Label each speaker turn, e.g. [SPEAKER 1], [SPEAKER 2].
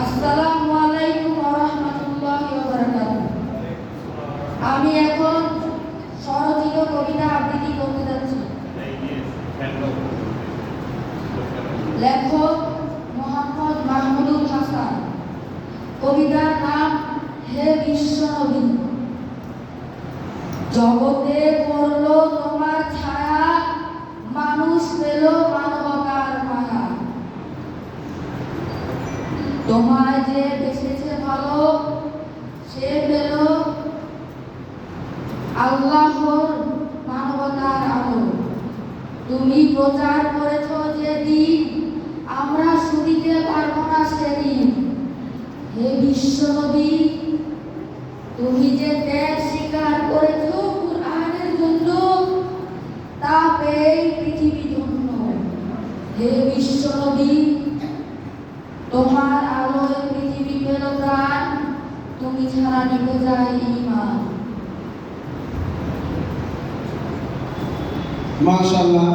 [SPEAKER 1] আসসালামু আলাইকুম রাহমাতুল্লাহি আমি এখন কবিতা আবৃত্তি করতে যাচ্ছি। লেখক মোহাম্মদ মাহমুদুল হাসান। কবিতার নাম হে বিশ্বনবী জগতে পড়ল তোমার ছায়া মানুষ পেল মানবতার মায়া তোমায় যে বেসেছে ভালো, সে পেল আল্লাহর মানবতার আলো তুমি প্রচার করেছ যে দিন, আমরা শুনিতে পারব না সেদিন। হে বিশ্বনবী তুমি যে ত্যাগ স্বীকার করেছ কুরআনের জন্য, তা পেয়ে পৃথিবী ধন্য। হে বিশ্বনবী তোমার আলোয় পৃথিবী পেল প্রাণ তুমি ছাড়া নিভে যায় ইমান।
[SPEAKER 2] মাশাআল্লাহ